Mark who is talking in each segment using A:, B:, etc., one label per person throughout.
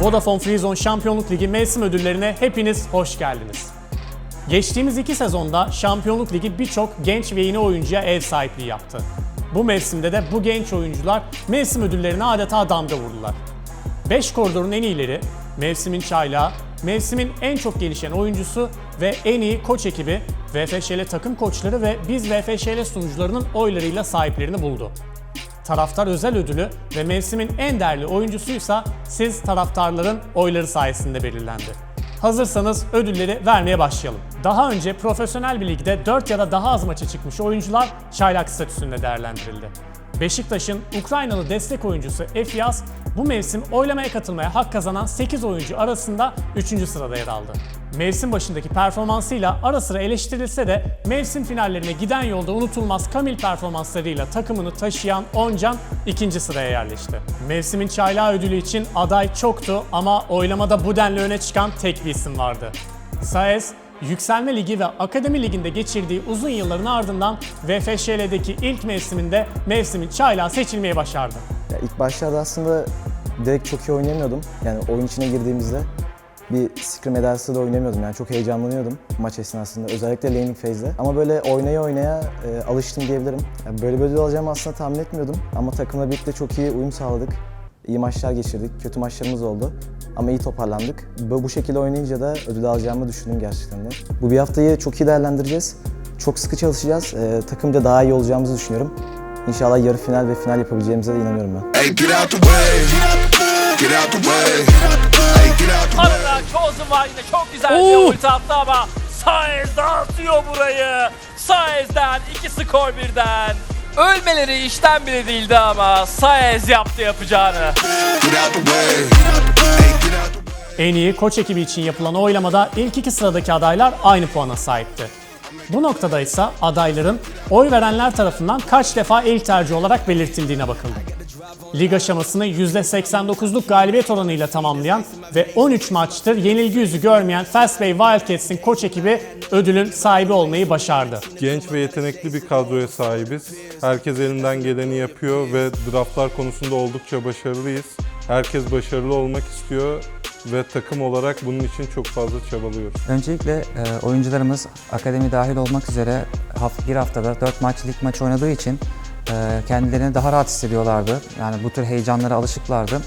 A: Vodafone Freezone Şampiyonluk Ligi mevsim ödüllerine hepiniz hoş geldiniz. Geçtiğimiz iki sezonda Şampiyonluk Ligi birçok genç ve yeni oyuncuya ev sahipliği yaptı. Bu mevsimde de bu genç oyuncular mevsim ödüllerine adeta damga vurdular. 5 koridorun en iyileri, mevsimin çaylağı, mevsimin en çok gelişen oyuncusu ve en iyi koç ekibi VFŞL takım koçları ve biz VFŞL sunucularının oylarıyla sahiplerini buldu. Taraftar özel ödülü ve mevsimin en değerli oyuncusuysa siz taraftarların oyları sayesinde belirlendi. Hazırsanız ödülleri vermeye başlayalım. Daha önce profesyonel bir ligde 4 ya da daha az maça çıkmış oyuncular çaylak statüsünde değerlendirildi. Beşiktaş'ın Ukraynalı destek oyuncusu Efyas bu mevsim oylamaya katılmaya hak kazanan 8 oyuncu arasında 3. sırada yer aldı. Mevsim başındaki performansıyla ara sıra eleştirilse de mevsim finallerine giden yolda unutulmaz Kamil performanslarıyla takımını taşıyan Oncan ikinci sıraya yerleşti. Mevsimin çaylağı ödülü için aday çoktu ama oylamada bu denli öne çıkan tek bir isim vardı. Saez, Yükselme Ligi ve Akademi Ligi'nde geçirdiği uzun yılların ardından VFŞL'deki ilk mevsiminde mevsimin çaylağı seçilmeyi başardı.
B: Ya ilk başlarda aslında direkt çok iyi oynayamıyordum. Yani oyun içine girdiğimizde bir scrim edersi de oynamıyordum. Yani çok heyecanlanıyordum maç esnasında. Özellikle laning phase'de. Ama böyle oynaya oynaya e, alıştım diyebilirim. Yani böyle ödül alacağımı aslında tahmin etmiyordum. Ama takımla birlikte çok iyi uyum sağladık. İyi maçlar geçirdik. Kötü maçlarımız oldu. Ama iyi toparlandık. Bu, bu şekilde oynayınca da ödül alacağımı düşündüm gerçekten de. Bu bir haftayı çok iyi değerlendireceğiz. Çok sıkı çalışacağız. E, takımca daha iyi olacağımızı düşünüyorum. İnşallah yarı final ve final yapabileceğimize de inanıyorum ben.
C: Hey, get out the way. Get out the way. Hey, get out the way.
D: Arada Chosen var yine çok güzel bir ulti attı ama Saez dağıtıyor burayı. Saez'den iki skor birden. Ölmeleri işten bile değildi ama Saez yaptı yapacağını.
A: En iyi koç ekibi için yapılan oylamada ilk iki sıradaki adaylar aynı puana sahipti. Bu noktada ise adayların oy verenler tarafından kaç defa ilk tercih olarak belirtildiğine bakıldı. Lig aşamasını %89'luk galibiyet oranıyla tamamlayan ve 13 maçtır yenilgi yüzü görmeyen Fastbay Wildcats'in koç ekibi ödülün sahibi olmayı başardı.
E: Genç ve yetenekli bir kadroya sahibiz. Herkes elinden geleni yapıyor ve draftlar konusunda oldukça başarılıyız. Herkes başarılı olmak istiyor ve takım olarak bunun için çok fazla çabalıyoruz.
F: Öncelikle e, oyuncularımız akademi dahil olmak üzere bir haftada 4 maç lig maçı oynadığı için kendilerini daha rahat hissediyorlardı. Yani bu tür heyecanlara alışıklardı.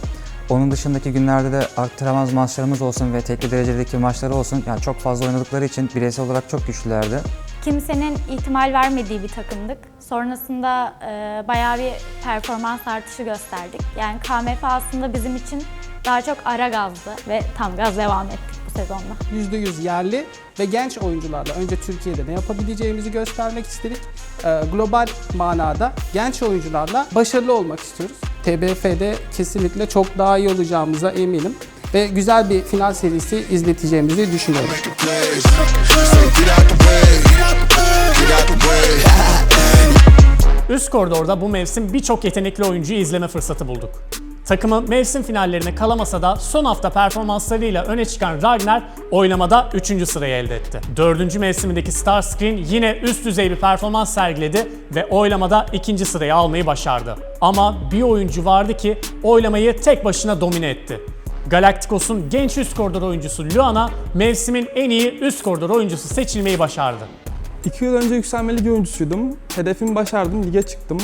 F: Onun dışındaki günlerde de antrenman maçlarımız olsun ve tekli derecedeki maçları olsun yani çok fazla oynadıkları için bireysel olarak çok güçlülerdi.
G: kimsenin ihtimal vermediği bir takımdık. Sonrasında e, bayağı bir performans artışı gösterdik. Yani KMF aslında bizim için daha çok ara gazdı ve tam gaz devam ettik bu sezonda.
H: %100 yerli ve genç oyuncularla önce Türkiye'de ne yapabileceğimizi göstermek istedik. Ee, global manada genç oyuncularla başarılı olmak istiyoruz. TBF'de kesinlikle çok daha iyi olacağımıza eminim ve güzel bir final serisi izleteceğimizi düşünüyorum.
A: Üst koridorda bu mevsim birçok yetenekli oyuncuyu izleme fırsatı bulduk. Takımı mevsim finallerine kalamasa da son hafta performanslarıyla öne çıkan Ragnar oylamada 3. sırayı elde etti. 4. mevsimindeki Starscreen yine üst düzey bir performans sergiledi ve oylamada 2. sırayı almayı başardı. Ama bir oyuncu vardı ki oylamayı tek başına domine etti. Galacticos'un genç üst koridor oyuncusu Luana mevsimin en iyi üst koridor oyuncusu seçilmeyi başardı.
I: İki yıl önce yükselme ligi oyuncusuydum. Hedefimi başardım, lige çıktım.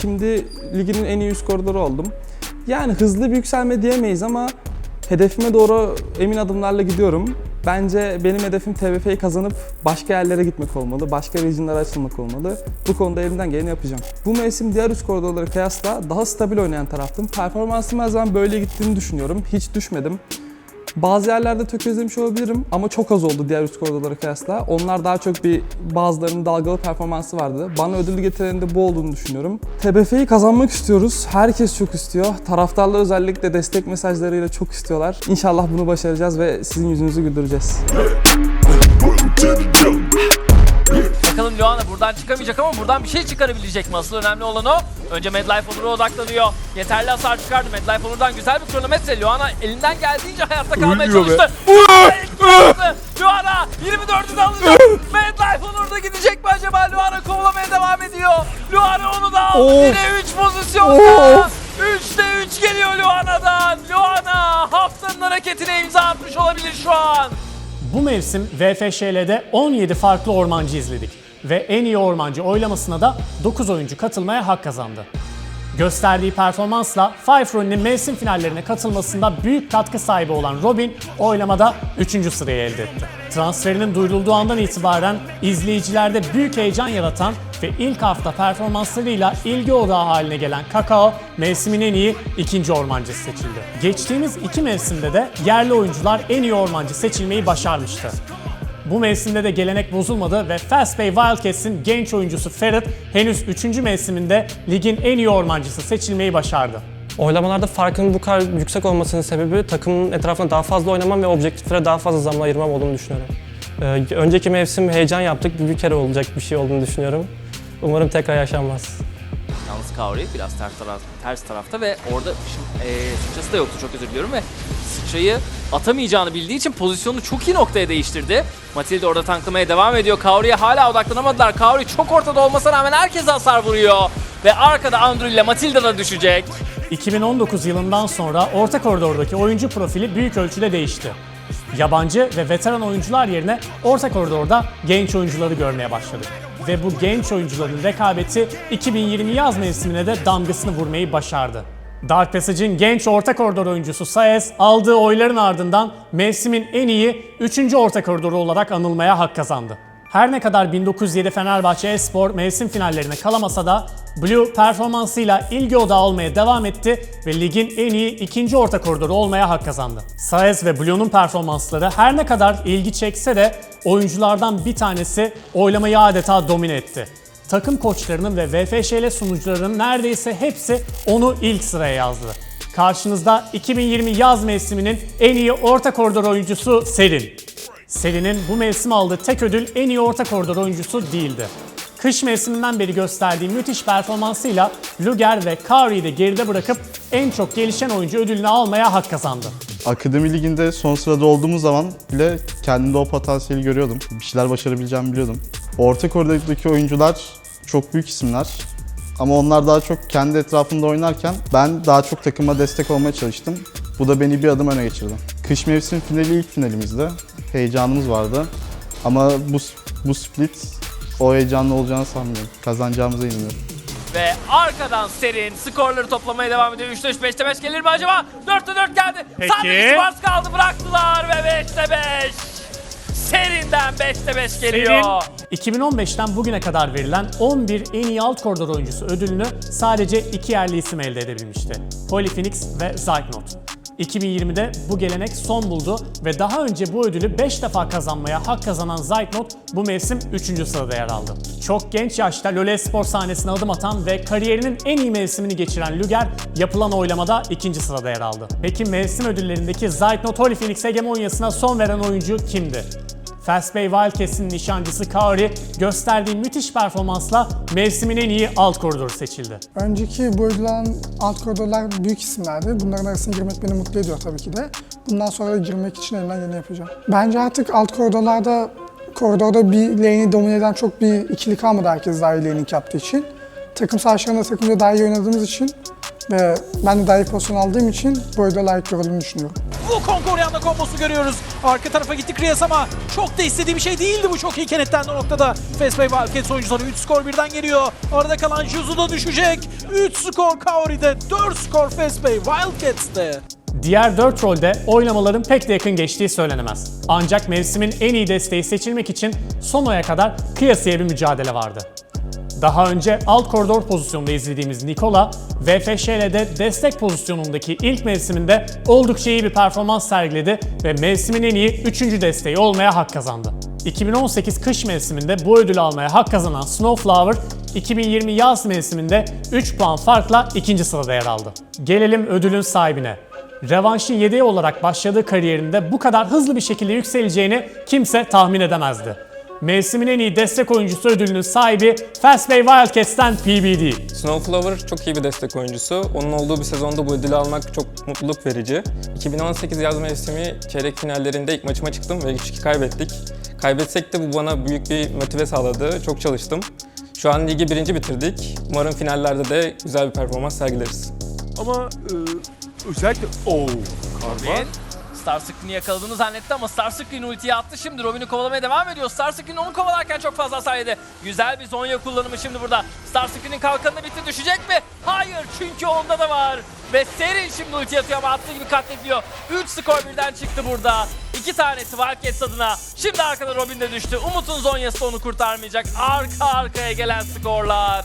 I: Şimdi ligin en iyi üst koridoru oldum. Yani hızlı bir yükselme diyemeyiz ama hedefime doğru emin adımlarla gidiyorum. Bence benim hedefim TBF'yi kazanıp başka yerlere gitmek olmalı, başka regionlara açılmak olmalı. Bu konuda elimden geleni yapacağım. Bu mevsim diğer üst koridorlara kıyasla daha stabil oynayan taraftım. Performansım her zaman böyle gittiğini düşünüyorum. Hiç düşmedim. Bazı yerlerde tökezlemiş olabilirim ama çok az oldu diğer üst koridorlara kıyasla. Onlar daha çok bir bazılarının dalgalı performansı vardı. Bana ödül getirenin de bu olduğunu düşünüyorum. TBF'yi kazanmak istiyoruz. Herkes çok istiyor. Taraftarlar özellikle destek mesajlarıyla çok istiyorlar. İnşallah bunu başaracağız ve sizin yüzünüzü güldüreceğiz.
D: Bakalım Luana buradan çıkamayacak ama buradan bir şey çıkarabilecek mi? Asıl önemli olan o. Önce Medlife Onur'a odaklanıyor. Yeterli hasar çıkardı. Medlife Onur'dan güzel bir kronometre. Luana elinden geldiğince hayatta kalmaya
E: Ölmüyor
D: çalıştı. Luana ilk bastı. Luana 24'ü de alacak. Medlife Onur da gidecek mi acaba? Luana kovalamaya devam ediyor. Luana onu aldı. 1'e 3 pozisyonda. 3'te 3 geliyor Luana'dan. Luana haftanın hareketine imza atmış olabilir şu an.
A: Bu mevsim VFŞL'de 17 farklı ormancı izledik ve en iyi ormancı oylamasına da 9 oyuncu katılmaya hak kazandı. Gösterdiği performansla Five Rooney'nin mevsim finallerine katılmasında büyük katkı sahibi olan Robin oylamada 3. sırayı elde etti. Transferinin duyurulduğu andan itibaren izleyicilerde büyük heyecan yaratan ve ilk hafta performanslarıyla ilgi odağı haline gelen Kakao mevsimin en iyi ikinci ormancısı seçildi. Geçtiğimiz iki mevsimde de yerli oyuncular en iyi ormancı seçilmeyi başarmıştı. Bu mevsimde de gelenek bozulmadı ve Fast Bay Wildcats'in genç oyuncusu Ferret henüz 3. mevsiminde ligin en iyi ormancısı seçilmeyi başardı.
J: Oylamalarda farkın bu kadar yüksek olmasının sebebi takımın etrafında daha fazla oynamam ve objektiflere daha fazla zaman ayırmam olduğunu düşünüyorum. Ee, önceki mevsim heyecan yaptık, bir kere olacak bir şey olduğunu düşünüyorum. Umarım tekrar yaşanmaz.
D: Kaori biraz ters, taraf, ters tarafta ve orada ışın, e, sıçrası da yoktu çok özür diliyorum ve sıçrayı atamayacağını bildiği için pozisyonunu çok iyi noktaya değiştirdi. Matilda orada tanklamaya devam ediyor. Kaori'ye hala odaklanamadılar. Kaori çok ortada olmasına rağmen herkese hasar vuruyor. Ve arkada Andrew ile Matilda da düşecek.
A: 2019 yılından sonra orta koridordaki oyuncu profili büyük ölçüde değişti. Yabancı ve veteran oyuncular yerine orta koridorda genç oyuncuları görmeye başladık. Ve bu genç oyuncuların rekabeti 2020 yaz mevsimine de damgasını vurmayı başardı. Dark Passage'in genç orta koridor oyuncusu Saez aldığı oyların ardından mevsimin en iyi 3. orta koridoru olarak anılmaya hak kazandı. Her ne kadar 1907 Fenerbahçe Espor mevsim finallerine kalamasa da Blue performansıyla ilgi odağı olmaya devam etti ve ligin en iyi ikinci orta koridoru olmaya hak kazandı. Saez ve Blue'nun performansları her ne kadar ilgi çekse de oyunculardan bir tanesi oylamayı adeta domine etti. Takım koçlarının ve VFŞL sunucularının neredeyse hepsi onu ilk sıraya yazdı. Karşınızda 2020 yaz mevsiminin en iyi orta koridor oyuncusu Serin. Selin'in bu mevsim aldığı tek ödül en iyi orta koridor oyuncusu değildi. Kış mevsiminden beri gösterdiği müthiş performansıyla Luger ve Kari'yi de geride bırakıp en çok gelişen oyuncu ödülünü almaya hak kazandı.
K: Akademi liginde son sırada olduğumuz zaman bile kendimde o potansiyeli görüyordum. Bir şeyler başarabileceğimi biliyordum. Orta koridordaki oyuncular çok büyük isimler. Ama onlar daha çok kendi etrafında oynarken ben daha çok takıma destek olmaya çalıştım. Bu da beni bir adım öne geçirdi. Kış mevsim finali ilk finalimizde. Heyecanımız vardı. Ama bu, bu split o heyecanlı olacağını sanmıyorum. Kazanacağımıza inanıyorum.
D: Ve arkadan Serin skorları toplamaya devam ediyor. 3'te 3, 5'te 5 gelir mi acaba? 4'te 4 geldi.
A: Peki.
D: Sadece Spars kaldı bıraktılar ve 5'te 5. Serin'den 5'te 5 geliyor.
A: Serin, 2015'ten bugüne kadar verilen 11 en iyi alt koridor oyuncusu ödülünü sadece iki yerli isim elde edebilmişti. Polyphenix ve Zeitnot. 2020'de bu gelenek son buldu ve daha önce bu ödülü 5 defa kazanmaya hak kazanan Zeitnot bu mevsim 3. sırada yer aldı. Çok genç yaşta LoL spor sahnesine adım atan ve kariyerinin en iyi mevsimini geçiren Luger yapılan oylamada 2. sırada yer aldı. Peki mevsim ödüllerindeki Zeitnot Polyphenix hegemonyasına son veren oyuncu kimdi? Fast Bay Wildcats'in nişancısı Kaori gösterdiği müthiş performansla mevsimin en iyi alt koridoru seçildi.
L: Önceki ödülen alt koridorlar büyük isimlerdi. Bunların arasına girmek beni mutlu ediyor tabii ki de. Bundan sonra da girmek için elimden geleni yapacağım. Bence artık alt koridorlarda koridorda bir lane'i domine eden çok bir ikili kalmadı herkes daha iyi laning yaptığı için. Takım savaşlarında takımca daha iyi oynadığımız için ve ben de daha iyi pozisyon aldığım için bu ödüle layık görüldüğünü düşünüyorum.
M: Wukong Orianna kombosu görüyoruz. Arka tarafa gitti Kriyas ama çok da istediği bir şey değildi bu çok iyi kenetlendi o noktada. Fastbay Wildcats oyuncuları 3 skor birden geliyor. Arada kalan Juzu da düşecek. 3 skor Kaori'de, 4 skor Fastbay Wildcats'te.
A: Diğer 4 rolde oynamaların pek de yakın geçtiği söylenemez. Ancak mevsimin en iyi desteği seçilmek için son oya kadar kıyasıya bir mücadele vardı. Daha önce alt koridor pozisyonunda izlediğimiz Nikola, VFŞL'de destek pozisyonundaki ilk mevsiminde oldukça iyi bir performans sergiledi ve mevsimin en iyi 3. desteği olmaya hak kazandı. 2018 kış mevsiminde bu ödülü almaya hak kazanan Snowflower, 2020 yaz mevsiminde 3 puan farkla ikinci sırada yer aldı. Gelelim ödülün sahibine. Revanşın yedeği olarak başladığı kariyerinde bu kadar hızlı bir şekilde yükseleceğini kimse tahmin edemezdi. Mevsimin en iyi destek oyuncusu ödülünün sahibi Fast Bay Wildcats'ten PBD.
J: Snowflower çok iyi bir destek oyuncusu. Onun olduğu bir sezonda bu ödülü almak çok mutluluk verici. 2018 yaz mevsimi çeyrek finallerinde ilk maçıma çıktım ve 3-2 kaybettik. Kaybetsek de bu bana büyük bir motive sağladı. Çok çalıştım. Şu an ligi birinci bitirdik. Umarım finallerde de güzel bir performans sergileriz.
M: Ama e, özellikle... Oo, Karma.
D: Robin Star Screen'i yakaladığını zannetti ama Star Screen ultiyi attı şimdi Robin'i kovalamaya devam ediyor. Star Screen onu kovalarken çok fazla hasar. Güzel bir Zonya kullanımı şimdi burada. Star Screen'in kalkanı bitti düşecek mi? Hayır çünkü onda da var. Ve Serin şimdi ulti atıyor ama attığı gibi katlediyor. 3 skor birden çıktı burada. İki tanesi Wildcats adına. Şimdi arkada Robin de düştü. Umut'un Zonya'sı onu kurtarmayacak. Arka arkaya gelen skorlar.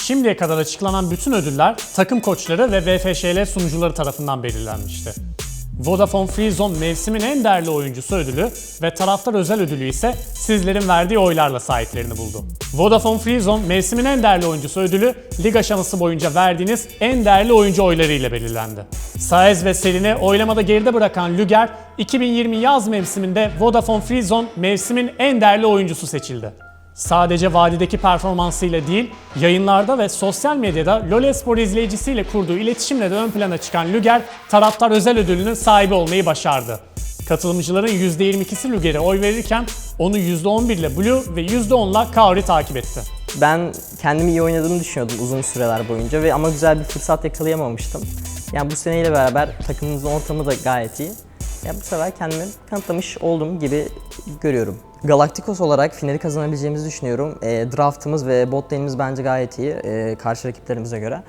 A: Şimdiye kadar açıklanan bütün ödüller takım koçları ve VFŞL sunucuları tarafından belirlenmişti. Vodafone Free Zone mevsimin en değerli oyuncusu ödülü ve taraftar özel ödülü ise sizlerin verdiği oylarla sahiplerini buldu. Vodafone Free Zone mevsimin en değerli oyuncusu ödülü lig aşaması boyunca verdiğiniz en değerli oyuncu oyları ile belirlendi. Saez ve Selin'i oylamada geride bırakan Lüger, 2020 yaz mevsiminde Vodafone Free Zone mevsimin en değerli oyuncusu seçildi. Sadece vadideki performansıyla değil, yayınlarda ve sosyal medyada LoL Espor izleyicisiyle kurduğu iletişimle de ön plana çıkan Lüger, taraftar özel ödülünün sahibi olmayı başardı. Katılımcıların %22'si Lüger'e oy verirken onu %11 ile Blue ve %10 ile Kaori takip etti.
N: Ben kendimi iyi oynadığımı düşünüyordum uzun süreler boyunca ve ama güzel bir fırsat yakalayamamıştım. Yani bu seneyle beraber takımımızın ortamı da gayet iyi. Ya bu sefer kendimi kanıtlamış olduğum gibi görüyorum. Galacticos olarak finali kazanabileceğimizi düşünüyorum. E, draftımız ve bot lane'imiz bence gayet iyi e, karşı rakiplerimize göre.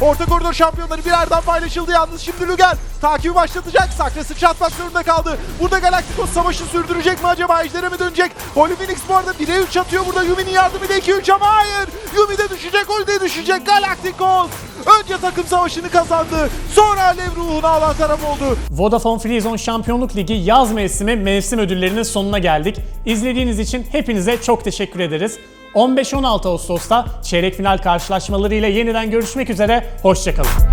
M: Orta koridor şampiyonları birerden paylaşıldı yalnız şimdi Luger takibi başlatacak. Sakre sıçratmak zorunda kaldı. Burada Galacticos savaşı sürdürecek mi acaba? Ejder'e mi dönecek? Holy Phoenix bu arada 1'e 3 atıyor burada. Yumi'nin yardımıyla 2-3 ama hayır. Yumi de düşecek, Holy de düşecek. Galacticos önce takım savaşını kazandı. Sonra Alev ruhunu alan taraf oldu.
A: Vodafone Free Zone Şampiyonluk Ligi yaz mevsimi mevsim ödüllerinin sonuna geldik. İzlediğiniz için hepinize çok teşekkür ederiz. 15-16 Ağustos'ta çeyrek final karşılaşmalarıyla yeniden görüşmek üzere, hoşçakalın.